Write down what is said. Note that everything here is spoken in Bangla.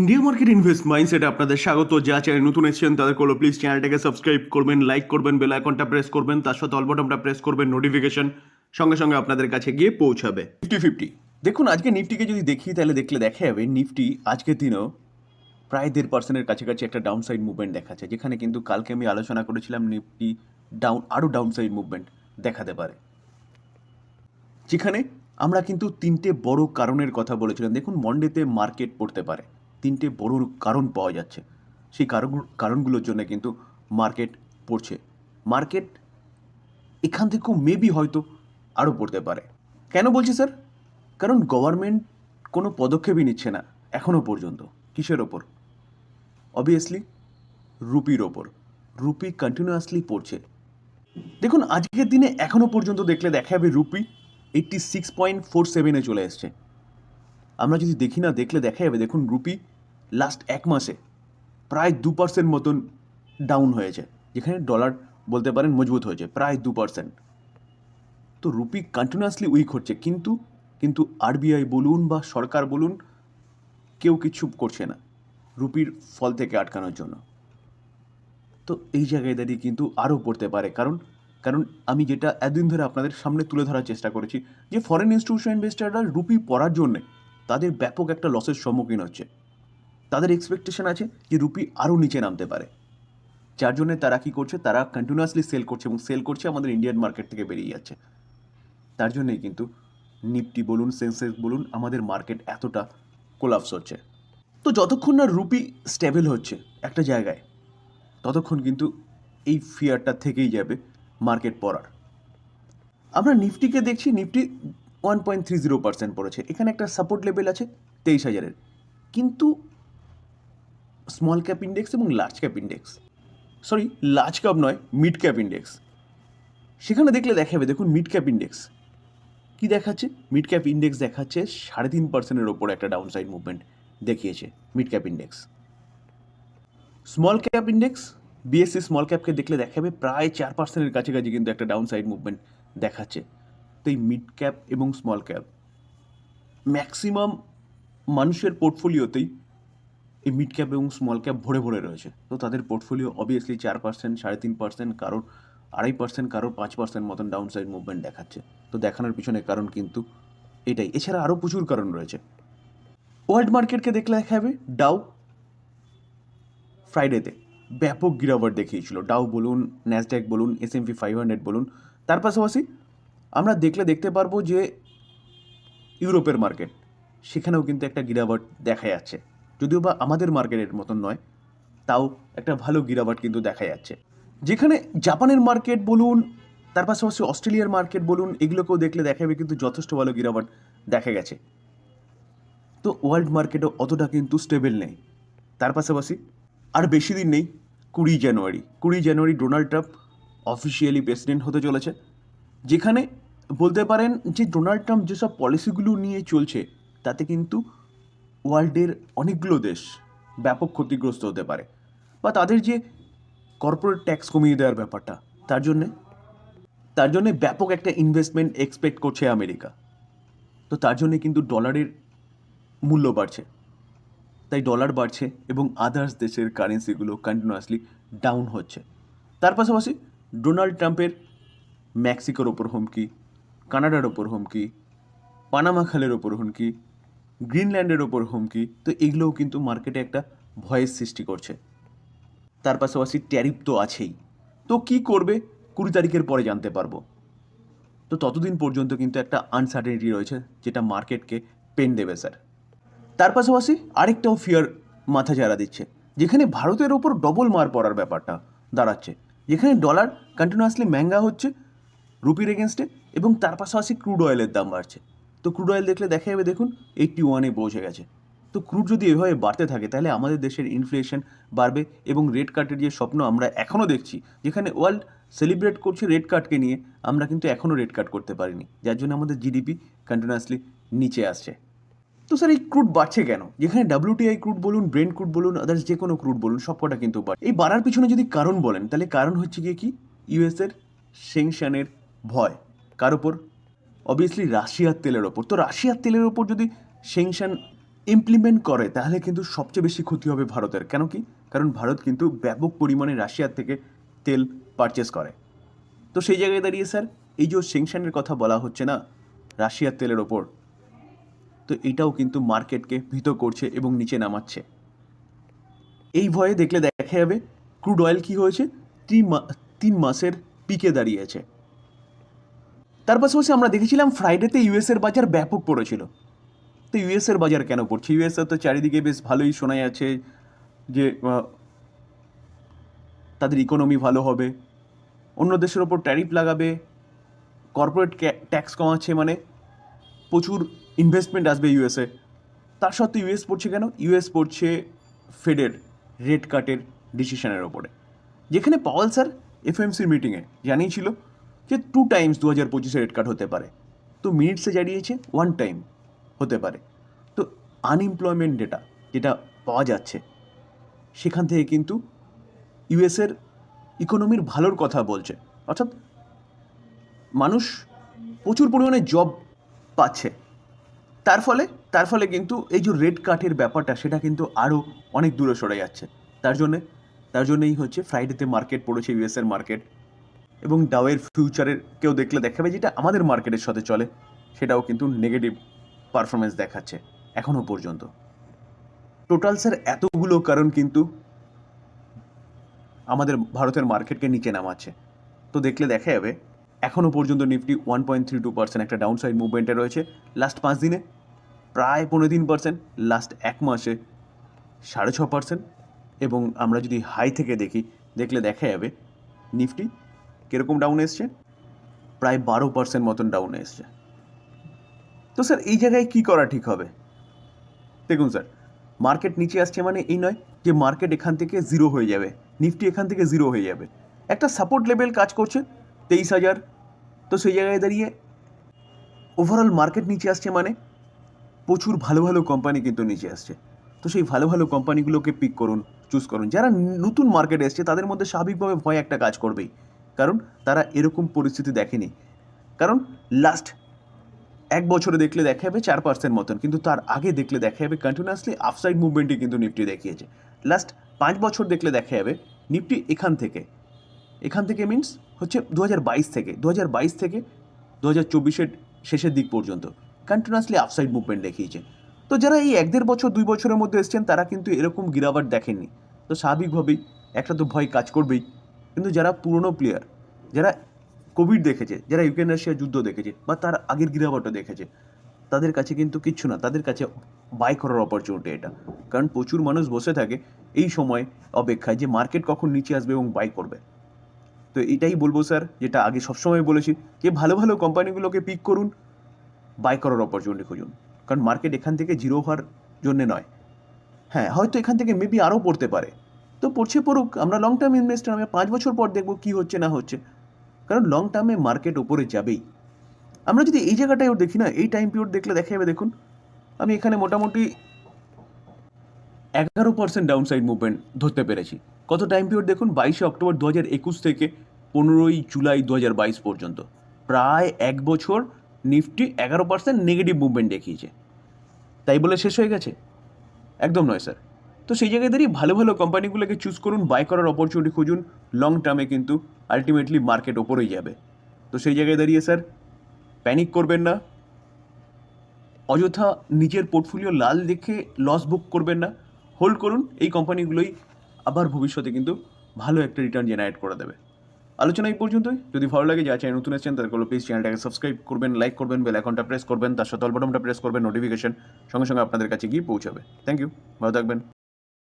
ইন্ডিয়া মার্কেট ইনভেস্ট মাইন্ডসেটে আপনাদের স্বাগত। যা চ্যানেল নতুন এসেছেন তাদের করল প্লিজ চ্যানেলটাকে সাবস্ক্রাইব করবেন লাইক করবেন বেল আইকনটা প্রেস করবেন, তার সাথে অলবটনটা প্রেস করবেন নোটিফিকেশন সঙ্গে সঙ্গে আপনাদের কাছে গিয়ে পৌঁছাবে। ফিফটি ফিফটি দেখুন, আজকে নিফটিকে যদি দেখি, তাহলে দেখলে দেখা যাবে নিফটি আজকের দিনেও প্রায় দেড় পার্সেন্টের কাছাকাছি একটা ডাউন সাইড মুভমেন্ট দেখাচ্ছে, যেখানে কিন্তু কালকে আমি আলোচনা করেছিলাম নিফটি ডাউন আরও ডাউন সাইড মুভমেন্ট দেখাতে পারে। যেখানে আমরা কিন্তু তিনটে বড় কারণের কথা বলেছিলাম। দেখুন মন্ডেতে মার্কেট পড়তে পারে। তিনটে বড় কারণ পাওয়া যাচ্ছে। সেই কারণ, কারণগুলোর জন্য কিন্তু মার্কেট পড়ছে। মার্কেট এখান থেকেও মেবি হয়তো আরও পড়তে পারে। কেন বলছি স্যার কারণ গভর্নমেন্ট কোনো পদক্ষেপই নিচ্ছে না এখনও পর্যন্ত, কিসের ওপর? অবভিয়াসলি রুপির ওপর। রুপি কন্টিনিউয়াসলি পড়ছে। দেখুন, আজকের দিনে এখনও পর্যন্ত দেখলে দেখা যাবে rupee eighty six point four সেভেনে চলে এসছে। আমরা যদি দেখি না, দেখলে দেখা যাবে, দেখুন রুপি লাস্ট এক মাসে প্রায় দু পার্সেন্ট মতন ডাউন হয়েছে। যেখানে ডলার বলতে পারেন মজবুত হয়েছে, প্রায় দু পার্সেন্ট তো রুপি কন্টিনিউয়াসলি উইক হচ্ছে, কিন্তু কিন্তু আরবিআই বলুন বা সরকার বলুন, কেউ কিছু করছে না রুপির ফল থেকে আটকানোর জন্য। তো এই জায়গায় দাঁড়িয়ে কিন্তু আরও পড়তে পারে, কারণ কারণ আমি যেটা এতদিন ধরে আপনাদের সামনে তুলে ধরার চেষ্টা করেছি যে ফরেন ইনস্টিটিউশন ইনভেস্টাররা রুপি পড়ার জন্যে তাদের ব্যাপক একটা লসের সম্মুখীন হচ্ছে। তাদের এক্সপেকটেশন আছে যে রুপি আরও নিচে নামতে পারে। যার জন্য তারা কি করছে? তারা কন্টিনিউয়াসলি সেল করছে এবং সেল করছে আমাদের ইন্ডিয়ান মার্কেট থেকে বেরিয়ে যাচ্ছে। তার জন্যই কিন্তু নিফটি বলুন সেন্সেক্স বলুন, আমাদের মার্কেট এতটা কোলাপস হচ্ছে। তো যতক্ষণ না রুপি স্টেবল হচ্ছে একটা জায়গায়, ততক্ষণ কিন্তু এই ফিয়ারটা থেকেই যাবে মার্কেট পড়ার। আমরা নিফটিকে দেখছি Nifty one point three zero percent পড়েছে। এখানে একটা সাপোর্ট লেভেল আছে তেইশ হাজারের। কিন্তু স্মল ক্যাপ ইন্ডেক্স এবং large cap index sorry large cap নয় মিড ক্যাপ ইন্ডেক্স সেখানে দেখলে দেখাবে, দেখুন মিড ক্যাপ ইন্ডেক্স কি দেখাচ্ছে? মিড ক্যাপ ইন্ডেক্স দেখাচ্ছে সাড়ে তিন পার্সেন্টের ওপর একটা ডাউন সাইড মুভমেন্ট দেখিয়েছে mid cap index small cap index BSE small ক্যাপকে দেখলে দেখাবে, প্রায় চার পার্সেন্টের কাছাকাছি কিন্তু একটা ডাউন সাইড মুভমেন্ট দেখাচ্ছে। তো এই মিড ক্যাপ এবং স্মল ক্যাপ ম্যাক্সিমাম মানুষের পোর্টফোলিওতেই এই মিড ক্যাপ এবং স্মল ক্যাপ ভরে ভরে রয়েছে। তো তাদের পোর্টফোলিও অবভিয়াসলি চার পার্সেন্ট সাড়ে তিন পার্সেন্ট কারোর আড়াই পার্সেন্ট কারোর পাঁচ পার্সেন্ট মতন ডাউন সাইড মুভমেন্ট দেখাচ্ছে। তো দেখানোর পিছনে কারণ কিন্তু এটাই। এছাড়া আরও প্রচুর কারণ রয়েছে। ওয়ার্ল্ড মার্কেটকে দেখলে দেখা যাবে? ডাউ ফ্রাইডেতে ব্যাপক গিরাওয়ার দেখিয়েছিল। ডাউ বলুন ন্যাসড্যাক বলুন এস এম ফাইভ হান্ড্রেড বলুন। তার পাশাপাশি আমরা দেখলে দেখতে পারব যে ইউরোপের মার্কেট সেখানেও কিন্তু একটা গিরাওয়াট দেখা যাচ্ছে। যদিও বা আমাদের মার্কেটের মতন নয়, তাও একটা ভালো গিরাবাট কিন্তু দেখা যাচ্ছে। যেখানে জাপানের মার্কেট বলুন, তার পাশাপাশি অস্ট্রেলিয়ার মার্কেট বলুন, এগুলোকেও দেখলে দেখা যাবে কিন্তু যথেষ্ট ভালো গিরাবাট দেখা গেছে। তো ওয়ার্ল্ড মার্কেটও অতটা কিন্তু স্টেবল নেই। তার পাশাপাশি আর বেশি দিন নেই, কুড়ি জানুয়ারি। কুড়ি January Donald Trump officially president হতে চলেছে, যেখানে বলতে পারেন যে ডোনাল্ড ট্রাম্প যেসব পলিসিগুলো নিয়ে চলছে, তাতে কিন্তু ওয়ার্ল্ডের অনেকগুলো দেশ ব্যাপক ক্ষতিগ্রস্ত হতে পারে। বা তাদের যে কর্পোরেট ট্যাক্স কমিয়ে দেওয়ার ব্যাপারটা, তার জন্যে তার জন্যে ব্যাপক একটা ইনভেস্টমেন্ট এক্সপেক্ট করছে আমেরিকা। তো তার জন্যে কিন্তু ডলারের মূল্য বাড়ছে। তাই ডলার বাড়ছে এবং আদার্স দেশের কারেন্সিগুলো কন্টিনিউয়াসলি ডাউন হচ্ছে। তার পাশাপাশি ডোনাল্ড ট্রাম্পের মেক্সিকোর ওপর হুমকি কানাডার ওপর হুমকি পানামা খালের ওপর হুমকি গ্রিনল্যান্ডের ওপর হুমকি, তো এগুলোও কিন্তু মার্কেটে একটা ভয়ের সৃষ্টি করছে। তার পাশাপাশি ট্যারিফ তো আছেই। তো কি করবে, কুড়ি তারিখের পরে জানতে পারব। তো ততদিন পর্যন্ত কিন্তু একটা আনসার্টেনিটি রয়েছে, যেটা মার্কেটকে পেন দেবে, স্যার। তার পাশাপাশি আরেকটাও ফিয়ার মাথা চারা দিচ্ছে, যেখানে ভারতের ওপর ডবল মার পড়ার ব্যাপারটা দাঁড়াচ্ছে, যেখানে ডলার কন্টিনিউয়াসলি ম্যাঙ্গা হচ্ছে রুপির এগেনস্টে এবং তার পাশাপাশি ক্রুড অয়েলের দাম বাড়ছে। তো ক্রুড অয়েল দেখলে দেখা যাবে দেখুন এইটটি ওয়ানে পৌঁছে গেছে। তো ক্রুড যদি এভাবে বাড়তে থাকে, তাহলে আমাদের দেশের ইনফ্লেশন বাড়বে এবং রেড কার্ডের যে স্বপ্ন আমরা এখনও দেখছি, যেখানে ওয়ার্ল্ড সেলিব্রেট করছে রেড কার্ডকে নিয়ে, আমরা কিন্তু এখনও রেড কার্ড করতে পারিনি। যার জন্য আমাদের জিডিপি কন্টিনিউয়াসলি নিচে আসছে। তো স্যার এই ক্রুড বাড়ছে কেন? যেখানে ডাব্লিউটিআই ক্রুড বলুন ব্রেন ক্রুড বলুন আদার্স যে কোনো ক্রুড বলুন সবকটা কিন্তু বাড়ে এই বাড়ার পিছনে যদি কারণ বলেন, তাহলে কারণ হচ্ছে গিয়ে কি? ইউএসের সেংশনের ভয়। কার ওপর অবভিয়াসলি রাশিয়ার তেলের ওপর। তো রাশিয়ার তেলের ওপর যদি সেংশন ইমপ্লিমেন্ট করে, তাহলে কিন্তু সবচেয়ে বেশি ক্ষতি হবে ভারতের। কেন কি? কারণ ভারত কিন্তু ব্যাপক পরিমাণে রাশিয়ার থেকে তেল পারচেস করে। তো সেই জায়গায় দাঁড়িয়ে স্যার এই যে সেংশনের কথা বলা হচ্ছে না, রাশিয়ার তেলের ওপর, তো এটাও কিন্তু মার্কেটকে ভীত করছে এবং নিচে নামাচ্ছে। এই ভয়ে দেখলে দেখা যাবে ক্রুড অয়েল কী হয়েছে? তিন মাসের পিকে দাঁড়িয়েছে। তার পাশাপাশি আমরা দেখেছিলাম ফ্রাইডেতে ইউএসের বাজার ব্যাপক পড়েছিল। তো ইউএসের বাজার কেন পড়ছে? ইউএসএ তো চারিদিকে বেশ ভালোই শোনা যাচ্ছে যে তাদের ইকোনমি ভালো হবে, অন্য দেশের ওপর ট্যারিফ লাগাবে কর্পোরেট ট্যাক্স কমাচ্ছে মানে প্রচুর ইনভেস্টমেন্ট আসবে ইউএসএ তার সত্ত্বেও ইউএস পড়ছে কেন? ইউএস পড়ছে ফেডের রেট কাটের ডিসিশনের ওপরে। যেখানে পাওয়াল স্যার এফএমসির মিটিংয়ে জানিয়েছিল যে টু টাইমস দু হাজার পঁচিশে রেট কাট হতে পারে। তো মিনিটসে জানিয়েছে ওয়ান টাইম হতে পারে। তো আনএমপ্লয়মেন্ট ডেটা যেটা পাওয়া যাচ্ছে, সেখান থেকে কিন্তু ইউএসের ইকোনমির ভালোর কথা বলছে। অর্থাৎ মানুষ প্রচুর পরিমাণে জব পাচ্ছে। তার ফলে তার ফলে কিন্তু এই যে রেড কার্টের ব্যাপারটা, সেটা কিন্তু আরও অনেক দূরে সরে যাচ্ছে। তার জন্যে, তার জন্যই হচ্ছে ফ্রাইডেতে মার্কেট পড়েছে ইউএসের মার্কেট এবং ডাওয়ের ফিউচারের কেউ দেখলে দেখাবে যেটা আমাদের মার্কেটের সাথে চলে, সেটাও কিন্তু নেগেটিভ পারফরমেন্স দেখাচ্ছে এখনও পর্যন্ত। টোটাল স্যার এতগুলো কারণ কিন্তু আমাদের ভারতের মার্কেটকে নিচে নামাচ্ছে। তো দেখলে দেখা যাবে এখনও পর্যন্ত Nifty one point three two percent একটা ডাউন সাইড মুভমেন্টে রয়েছে। লাস্ট পাঁচ দিনে প্রায় পনেরো তিন পার্সেন্ট লাস্ট এক মাসে সাড়ে ছ পার্সেন্ট এবং আমরা যদি হাই থেকে দেখি, দেখলে দেখা যাবে নিফটি কীরকম ডাউন এসছে? প্রায় বারো পার্সেন্ট মতন ডাউন এসছে। তো স্যার এই জায়গায় কী করা ঠিক হবে? দেখুন স্যার মার্কেট নিচে আসছে মানে এই নয় যে মার্কেট এখান থেকে জিরো হয়ে যাবে। নিফটি এখান থেকে জিরো হয়ে যাবে। একটা সাপোর্ট লেভেল কাজ করছে তেইশ হাজার। তো সেই জায়গায় দাঁড়িয়ে ওভারঅল মার্কেট নিচে আসছে মানে প্রচুর ভালো ভালো কোম্পানি কিন্তু নিচে আসছে। তো সেই ভালো ভালো কোম্পানিগুলোকে পিক করুন চুজ করুন। যারা নতুন মার্কেটে এসছে, তাদের মধ্যে স্বাভাবিকভাবে ভয় একটা কাজ করবেই। কারণ তারা এরকম পরিস্থিতি দেখেনি। কারণ লাস্ট এক বছরে দেখলে দেখা যাবে চার পার্সেন্ট মতন, কিন্তু তার আগে দেখলে দেখা যাবে কন্টিনিউয়াসলি আফসাইড মুভমেন্টই কিন্তু নিফটি দেখিয়েছে। লাস্ট পাঁচ বছর দেখলে দেখা যাবে নিফটি এখান থেকে। এখান থেকে মিন্স হচ্ছে দু থেকে দু থেকে দু হাজার চব্বিশের শেষের দিক পর্যন্ত কন্টিনিউয়াসলি আফসাইড মুভমেন্ট দেখিয়েছে। তো যারা এই এক দেড় বছর, দুই বছরের মধ্যে এসছেন, তারা কিন্তু এরকম গিরাবার দেখেননি। তো স্বাভাবিকভাবেই একটা তো ভয় কাজ করবেই। কিন্তু যারা পুরনো প্লেয়ার যারা কোভিড দেখেছে, যারা ইউক্রেন রাশিয়া যুদ্ধ দেখেছে বা তার আগের গিরাবারটা দেখেছে, তাদের কাছে কিন্তু কিচ্ছু না। তাদের কাছে বাই করার অপরচুনিটি এটা। কারণ প্রচুর মানুষ বসে থাকে এই সময় অপেক্ষায় যে মার্কেট কখন নিচে আসবে এবং বাই করবে। তো এটাই বলব স্যার যেটা আগে সবসময় বলেছি, যে ভালো ভালো কোম্পানিগুলোকে পিক করুন বাই করার অপরচুনিটি খুঁজুন। কারণ মার্কেট এখান থেকে জিরো হওয়ার জন্যে নয়। হ্যাঁ হয়তো এখান থেকে মেবি আরও পড়তে পারে। তো পড়ছে পড়ুক, আমরা লং টার্ম ইনভেস্টার আমরা পাঁচ বছর পর দেখব কী হচ্ছে না হচ্ছে। কারণ লং টার্মে মার্কেট ওপরে যাবেই। আমরা যদি এই জায়গাটায় দেখি না, এই টাইম পিরিয়ড দেখলে দেখা যাবে, দেখুন, আমি এখানে মোটামুটি এগারো পার্সেন্ট ডাউন সাইড মুভমেন্ট ধরতে পেরেছি। কত টাইম পিরিয়ড দেখুন, বাইশে অক্টোবর দু হাজার একুশ থেকে পনেরোই জুলাই দু হাজার বাইশ পর্যন্ত। প্রায় এক বছর নিফটি এগারো পার্সেন্ট নেগেটিভ মুভমেন্ট দেখিয়েছে। তাই বলে শেষ হয়ে গেছে? একদম নয়, স্যার। তো সেই জায়গায় দাঁড়িয়ে ভালো ভালো কোম্পানিগুলোকে চুজ করুন বাই করার অপরচুনিটি খুঁজুন লং টার্মে কিন্তু আলটিমেটলি মার্কেট ওপরেই যাবে। তো সেই জায়গায় দাঁড়িয়ে স্যার প্যানিক করবেন না। অযথা নিজের পোর্টফোলিও লাল দেখে লস বুক করবেন না। হোল্ড করুন, এই কোম্পানিগুলোই আবার ভবিষ্যতে কিন্তু ভালো একটা রিটার্ন জেনারেট করে দেবে। আলোচনা এই পর্যন্তই। যদি ভালো লাগে যা চাই নতুন এসেছেন তাহলে প্লিজ চ্যানেলটাকে সাবস্ক্রাইব করবেন লাইক করবেন বেল অ্যাকাউন্টটা প্রেস করবেন, তার সাথে অল প্রেস করবেন নোটিফিকেশন সঙ্গে সঙ্গে আপনাদের কাছে গিয়ে পৌঁছাবে। থ্যাংক ইউ ভালো থাকবেন।